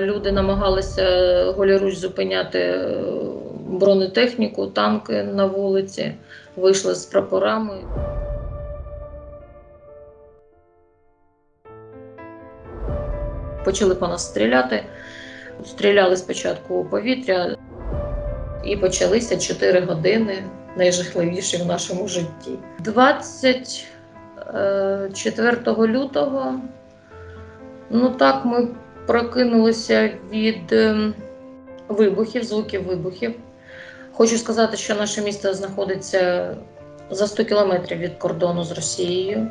Люди намагалися голіруч зупиняти е, бронетехніку, танки на вулиці, вийшли з прапорами. Почали по нас стріляти. Стріляли спочатку у повітря, і почалися 4 години найжахливіші в нашому житті. 24 лютого, ну так, ми прокинулися від ем, вибухів, звуків вибухів. Хочу сказати, що наше місто знаходиться за 100 кілометрів від кордону з Росією.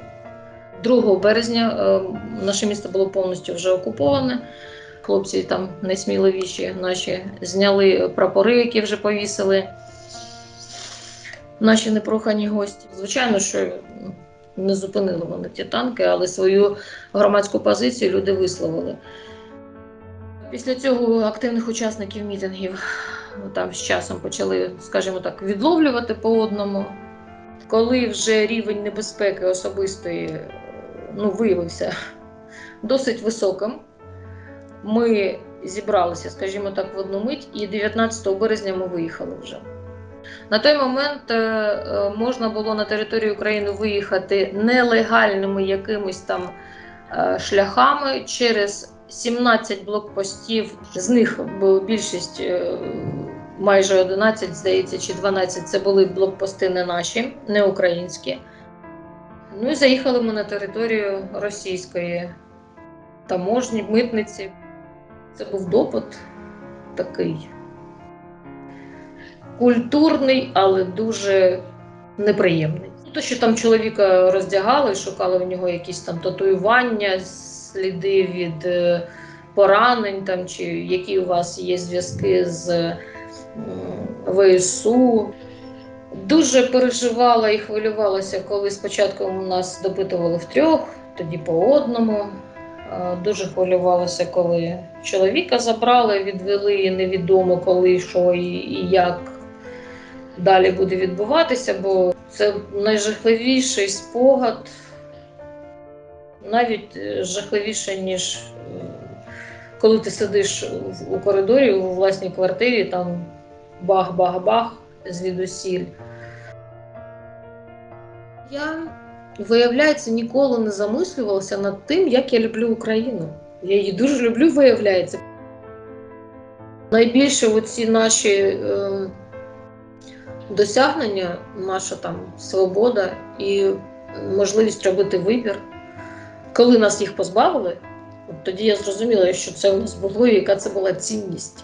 2 березня е, наше місто було повністю вже окуповане. Хлопці там найсміливіші наші зняли прапори, які вже повісили. Наші непрохані гості. Звичайно, що не зупинили вони ті танки, але свою громадську позицію люди висловили. Після цього активних учасників мітингів ну, там з часом почали, скажімо так, відловлювати по одному. Коли вже рівень небезпеки особистої ну, виявився досить високим, ми зібралися, скажімо так, в одну мить, і 19 березня ми виїхали вже. На той момент е, е, можна було на територію України виїхати нелегальними якимись там е, шляхами через 17 блокпостів. З них бо більшість, е, майже 11, здається, чи 12, це були блокпости не наші, не українські. Ну і заїхали ми на територію російської таможні, митниці. Це був допит такий культурний, але дуже неприємний. То, що там чоловіка роздягали, шукали в нього якісь там татуювання, сліди від е, поранень, там, чи які у вас є зв'язки з ВСУ. Дуже переживала і хвилювалася, коли спочатку у нас допитували втрьох, тоді по одному. Е, Дуже хвилювалася, коли чоловіка забрали, відвели, невідомо коли, що і, і як далі буде відбуватися, бо це найжахливіший спогад, навіть е, жахливіше, ніж е, коли ти сидиш у коридорі у власній квартирі, там бах-бах-бах звідусіль. Я, виявляється, ніколи не замислювалася над тим, як я люблю Україну. Я її дуже люблю, виявляється. Найбільше оці наші е, досягнення, наша там свобода і можливість робити вибір. Коли нас їх позбавили, тоді я зрозуміла, що це у нас було і яка це була цінність.